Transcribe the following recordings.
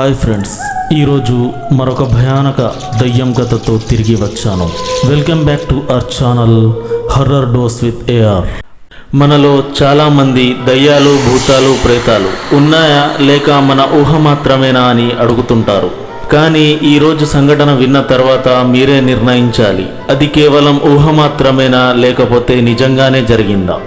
Hi friends. ఈరోజు మరొక భయానక దయ్యం కథతో తిరిగి వచ్చాను. Welcome back to our channel horror dose with AR. మనలో చాలామంది దయ్యాలు భూతాలు ప్రేతాలు ఉన్నాయా లేక మన ఊహ మాత్రమేనా అని అడుగుతుంటారు. కానీ ఈరోజు సంఘటన విన్న తర్వాత మీరే నిర్ణయించాలి. అది కేవలం ఊహ మాత్రమేనా లేకపోతే నిజంగానే జరిగిందా?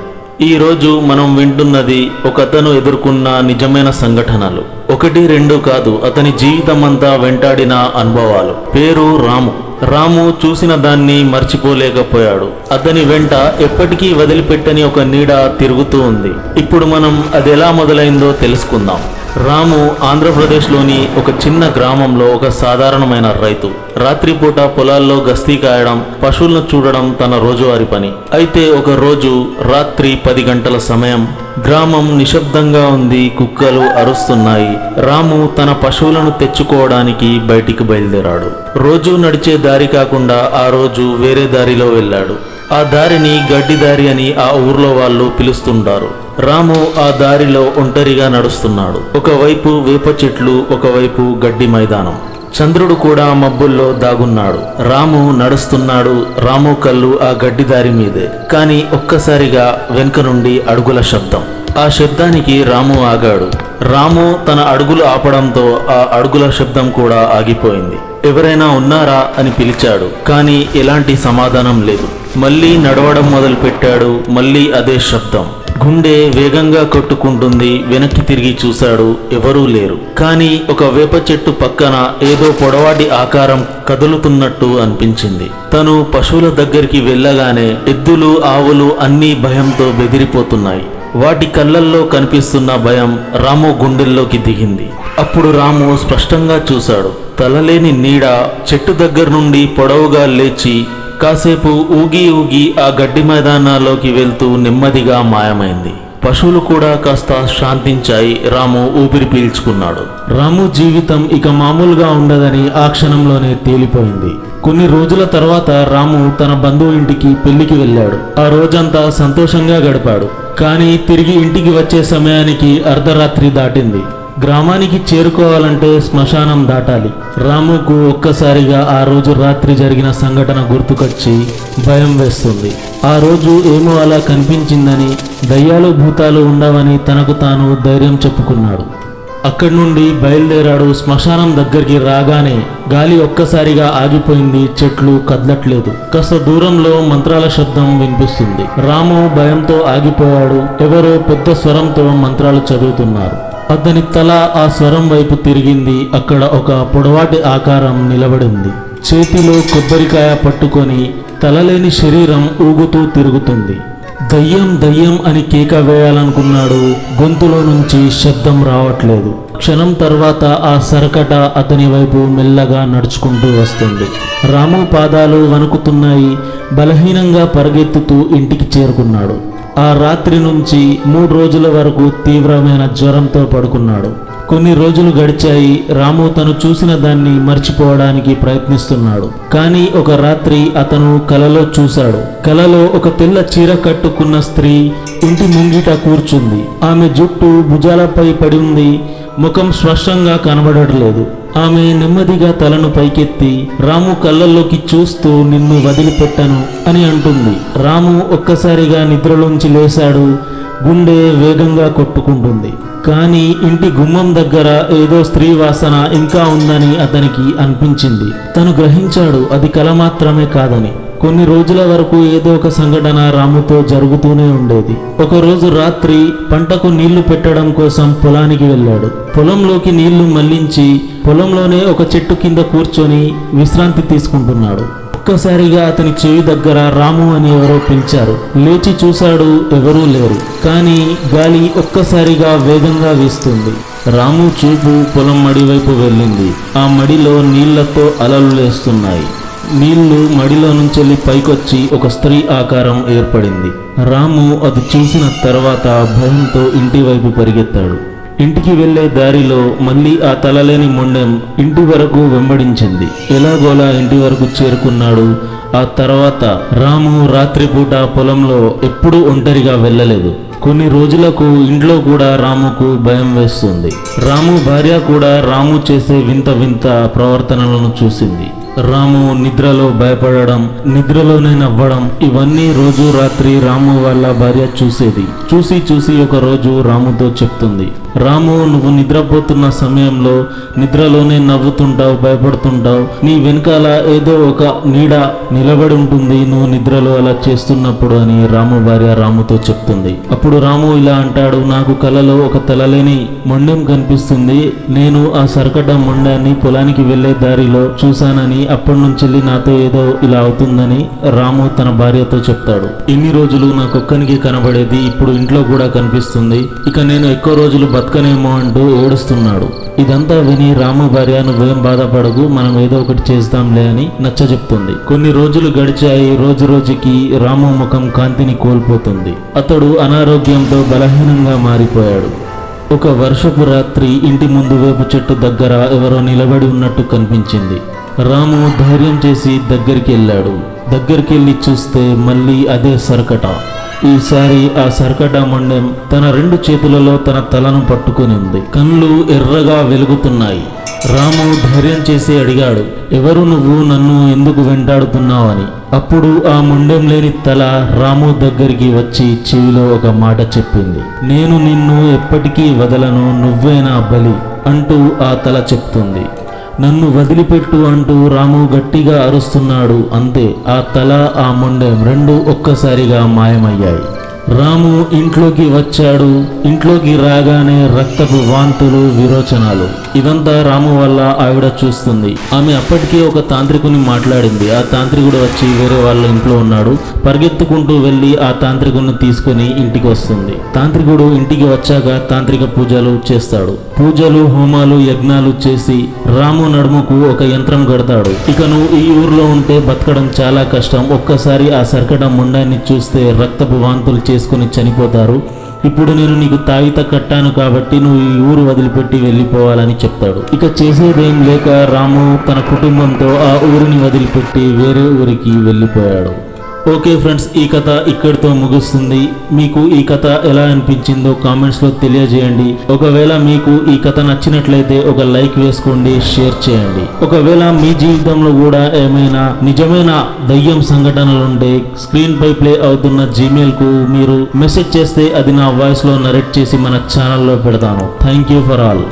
ఈ రోజు మనం వింటున్నది ఒకతను ఎదుర్కొన్న నిజమైన సంఘటనలు. ఒకటి రెండు కాదు అతని జీవితం అంతా వెంటాడిన అనుభవాలు. పేరు రాము. రాము చూసిన దాన్ని మర్చిపోలేకపోయాడు. అతని వెంట ఎప్పటికీ వదిలిపెట్టని ఒక నీడ తిరుగుతూ ఉంది. ఇప్పుడు మనం అది ఎలా మొదలైందో తెలుసుకుందాం. రాము ఆంధ్రప్రదేశ్లోని ఒక చిన్న గ్రామంలో ఒక సాధారణమైన రైతు. రాత్రిపూట పొలాల్లో గస్తీ కాయడం పశువులను చూడడం తన రోజువారి పని. అయితే ఒక రోజు రాత్రి పది గంటల సమయం గ్రామం నిశ్శబ్దంగా ఉంది కుక్కలు అరుస్తున్నాయి. రాము తన పశువులను తెచ్చుకోవడానికి బయటికి బయలుదేరాడు. రోజు నడిచే దారి కాకుండా ఆ రోజు వేరే దారిలో వెళ్ళాడు. ఆ దారిని గడ్డి దారి అని ఆ ఊర్లో వాళ్ళు పిలుస్తుంటారు. రాము ఆ దారిలో ఒంటరిగా నడుస్తున్నాడు. ఒకవైపు వేప చెట్లు ఒకవైపు గడ్డి మైదానం. చంద్రుడు కూడా మబ్బుల్లో దాగున్నాడు. రాము నడుస్తున్నాడు రాము కళ్ళు ఆ గడ్డి దారి మీదే. కానీ ఒక్కసారిగా వెనుక నుండి అడుగుల శబ్దం. ఆ శబ్దానికి రాము ఆగాడు. రాము తన అడుగులు ఆపడంతో ఆ అడుగుల శబ్దం కూడా ఆగిపోయింది. ఎవరైనా ఉన్నారా అని పిలిచాడు కానీ ఎలాంటి సమాధానం లేదు. మళ్ళీ నడవడం మొదలు పెట్టాడు మళ్ళీ అదే శబ్దం. గుండె వేగంగా కొట్టుకుంటుంది వెనక్కి తిరిగి చూశాడు ఎవరూ లేరు. కానీ ఒక వేప చెట్టు పక్కన ఏదో పొడవాటి ఆకారం కదులుతున్నట్టు అనిపించింది. తను పశువుల దగ్గరికి వెళ్ళగానే ఎద్దులు ఆవులు అన్నీ భయంతో బెదిరిపోతున్నాయి. వాటి కళ్ళల్లో కనిపిస్తున్న భయం రాము గుండెల్లోకి దిగింది. అప్పుడు రాము స్పష్టంగా చూశాడు తలలేని నీడ చెట్టు దగ్గర నుండి పొడవుగా లేచి కాసేపు ఊగి ఊగి ఆ గడ్డి మైదానాల్లోకి వెళ్తూ నెమ్మదిగా మాయమైంది. పశువులు కూడా కాస్త శాంతించాయి. రాము ఊపిరి పీల్చుకున్నాడు. రాము జీవితం ఇక మామూలుగా ఉండదని ఆ క్షణంలోనే తేలిపోయింది. కొన్ని రోజుల తర్వాత రాము తన బంధువు ఇంటికి పెళ్ళికి వెళ్ళాడు. ఆ రోజంతా సంతోషంగా గడిపాడు. కానీ తిరిగి ఇంటికి వచ్చే సమయానికి అర్ధరాత్రి దాటింది. గ్రామానికి చేరుకోవాలంటే శ్మశానం దాటాలి. రాముకు ఒక్కసారిగా ఆ రోజు రాత్రి జరిగిన సంఘటన గుర్తుకొచ్చి భయం వేస్తుంది. ఆ రోజు ఏమో అలా కనిపించిందని దయ్యాలు భూతాలు ఉండవని తనకు తాను ధైర్యం చెప్పుకున్నాడు. అక్కడి నుండి బయలుదేరాడు శ్మశానం దగ్గరికి రాగానే గాలి ఒక్కసారిగా ఆగిపోయింది చెట్లు కదలట్లేదు. కాస్త దూరంలో మంత్రాల శబ్దం వినిపిస్తుంది. రాము భయంతో ఆగిపోయాడు. ఎవరో పెద్ద స్వరంతో మంత్రాలు చదువుతున్నారు. అతని తల ఆ స్వరం వైపు తిరిగింది. అక్కడ ఒక పొడవాటి ఆకారం నిలబడింది. చేతిలో కొబ్బరికాయ పట్టుకొని తలలేని శరీరం ఊగుతూ తిరుగుతుంది. దయ్యం దయ్యం అని కేక వేయాలనుకున్నాడు. గొంతులో నుంచి శబ్దం రావట్లేదు. క్షణం తర్వాత ఆ సరకట అతని వైపు మెల్లగా నడుచుకుంటూ వస్తుంది. రాము పాదాలు వణుకుతున్నాయి. బలహీనంగా పరిగెత్తుతూ ఇంటికి చేరుకున్నాడు. ఆ రాత్రి నుంచి మూడు రోజుల వరకు తీవ్రమైన జ్వరంతో పడుకున్నాడు. కొన్ని రోజులు గడిచాయి రాము తను చూసిన దాన్ని మర్చిపోవడానికి ప్రయత్నిస్తున్నాడు. కానీ ఒక రాత్రి అతను కలలో చూశాడు. కలలో ఒక తెల్ల చీర కట్టుకున్న స్త్రీ ఇంటి ముంగిట కూర్చుంది. ఆమె జుట్టు భుజాలపై పడి ఉంది. ముఖం స్పష్టంగా కనబడట్లేదు. ఆమె నెమ్మదిగా తలను పైకెత్తి రాము కళ్ళల్లోకి చూస్తూ నిన్ను వదిలిపెట్టను అని అంటుంది. రాము ఒక్కసారిగా నిద్రలోంచి లేశాడు గుండె వేగంగా కొట్టుకుంటుంది. కానీ ఇంటి గుమ్మం దగ్గర ఏదో స్త్రీ వాసన ఇంకా ఉందని అతనికి అనిపించింది. తను గ్రహించాడు అది కల మాత్రమే కాదని. కొన్ని రోజుల వరకు ఏదో ఒక సంఘటన రాముతో జరుగుతూనే ఉండేది. ఒకరోజు రాత్రి పంటకు నీళ్ళు పెట్టడం కోసం పొలానికి వెళ్ళాడు. పొలంలోకి నీళ్ళు మళ్ళించి పొలంలోనే ఒక చెట్టు కింద కూర్చొని విశ్రాంతి తీసుకుంటున్నాడు. ఒక్కసారిగా అతని చెవి దగ్గర రాము అని ఎవరో పిలిచారు. లేచి చూశాడు ఎవరూ లేరు. కానీ గాలి ఒక్కసారిగా వేగంగా వీస్తుంది. రాము చూపు పొలం మడి వైపు వెళ్ళింది. ఆ మడిలో నీళ్ళతో అలలు లేస్తున్నాయి. నీళ్ళు మడిలో నుంచి పైకొచ్చి ఒక స్త్రీ ఆకారం ఏర్పడింది. రాము అది చూసిన తర్వాత భయంతో ఇంటి వైపు పరిగెత్తాడు. ఇంటికి వెళ్ళే దారిలో మళ్ళీ ఆ తలలేని మొండెం ఇంటి వరకు వెంబడించింది. ఎలాగోలా ఇంటి వరకు చేరుకున్నాడు. ఆ తర్వాత రాము రాత్రిపూట పొలంలో ఎప్పుడూ ఒంటరిగా వెళ్ళలేదు. కొన్ని రోజులకు ఇంట్లో కూడా రాముకు భయం వేస్తుంది. రాము భార్య కూడా రాము చేసే వింత వింత ప్రవర్తనలను చూసింది. రాము నిద్రలో భయపడడం నిద్రలోనే నవ్వడం ఇవన్నీ రోజు రాత్రి రాము వాళ్ళ భార్య చూసేది. చూసి చూసి ఒక రోజు రాముతో చెప్తుంది. రాము నువ్వు నిద్రపోతున్న సమయంలో నిద్రలోనే నవ్వుతుంటావు భయపడుతుంటావు. నీ వెనకాల ఏదో ఒక నీడ నిలబడి ఉంటుంది నువ్వు నిద్రలో అలా చేస్తున్నప్పుడు అని రాము భార్య రాముతో చెప్తుంది. అప్పుడు రాము ఇలా అంటాడు నాకు కలలో ఒక తలలేని మొండెం కనిపిస్తుంది. నేను ఆ సర్కట మొండాన్ని పొలానికి వెళ్ళే దారిలో చూశానని అప్పటి నుంచి నాతో ఏదో ఇలా అవుతుందని రాము తన భార్యతో చెప్తాడు. ఇన్ని రోజులు నాకొక్కనికి కనబడేది ఇప్పుడు ఇంట్లో కూడా కనిపిస్తుంది. ఇక నేను ఎక్కువ రోజులు బతకనేమో అంటూ ఏడుస్తున్నాడు. ఇదంతా విని రాము భార్య నువ్వేం బాధపడకు మనం ఏదో ఒకటి చేస్తాంలే అని నచ్చ చెప్తుంది. కొన్ని రోజులు గడిచాయి రోజు రోజుకి రాము ముఖం కాంతిని కోల్పోతుంది. అతడు అనారోగ్యంతో బలహీనంగా మారిపోయాడు. ఒక వర్షపు రాత్రి ఇంటి ముందు వేపు చెట్టు దగ్గర ఎవరో నిలబడి ఉన్నట్టు కనిపించింది. రాము ధైర్యం చేసి దగ్గరికి వెళ్ళాడు. దగ్గరికి వెళ్ళి చూస్తే మళ్ళీ అదే సరకట. ఈసారి ఆ సరకట మండెం తన రెండు చేతులలో తన తలను పట్టుకునింది. కళ్ళు ఎర్రగా వెలుగుతున్నాయి. రాము ధైర్యం చేసి అడిగాడు ఎవరు నువ్వు? నన్ను ఎందుకు వెంటాడుతున్నావని? అప్పుడు ఆ ముండెం లేని తల రాము దగ్గరికి వచ్చి చెవిలో ఒక మాట చెప్పింది. నేను నిన్ను ఎప్పటికీ వదలను నువ్వే నా బలి అంటూ ఆ తల చెప్తుంది. నన్ను వదిలిపెట్టు అంటూ రాము గట్టిగా అరుస్తున్నాడు. అంతే ఆ తల ఆ మొండెం రెండు ఒక్కసారిగా మాయమయ్యాయి. రాము ఇంట్లోకి వచ్చాడు. ఇంట్లోకి రాగానే రక్తపు వాంతులు విరోచనాలు. ఇదంతా రాము వల్ల ఆవిడ చూస్తుంది. ఆమె అప్పటికే ఒక తాంత్రికుని మాట్లాడింది. ఆ తాంత్రికుడు వచ్చి వేరే వాళ్ళ ఇంట్లో ఉన్నాడు. పరిగెత్తుకుంటూ వెళ్ళి ఆ తాంత్రికుని తీసుకుని ఇంటికి వస్తుంది. తాంత్రికుడు ఇంటికి వచ్చాక తాంత్రిక పూజలు చేస్తాడు. పూజలు హోమాలు యజ్ఞాలు చేసి రాము నడుముకు ఒక యంత్రం కడతాడు. ఇక నువ్వు ఈ ఊర్లో ఉంటే బతకడం చాలా కష్టం. ఒక్కసారి ఆ సర్కట ముండాన్ని చూస్తే రక్తపు వాంతులు చేసుకుని చనిపోతారు. ఇప్పుడు నేను నీకు తాగిత కట్టాను కాబట్టి నువ్వు ఈ ఊరు వదిలిపెట్టి వెళ్ళిపోవాలని చెప్తాడు. ఇక చేసేదేం లేక రాము తన కుటుంబంతో ఆ ఊరిని వదిలిపెట్టి వేరే ఊరికి వెళ్ళిపోయాడు. ఓకే ఫ్రెండ్స్ ఈ కథ ఇక్కడితో ముగుస్తుంది. మీకు ఈ కథ ఎలా అనిపించిందో కామెంట్స్లో తెలియజేయండి. ఒకవేళ మీకు ఈ కథ నచ్చినట్లయితే ఒక లైక్ వేసుకోండి షేర్ చేయండి. ఒకవేళ మీ జీవితంలో కూడా ఏమైనా నిజమైన దయ్యం సంఘటనలుంటే స్క్రీన్ పై ప్లే అవుతున్న జీమెయిల్కు మీరు మెసేజ్ చేస్తే అది నా వాయిస్లో నరేట్ చేసి మన ఛానల్లో పెడతాను. Thank you for all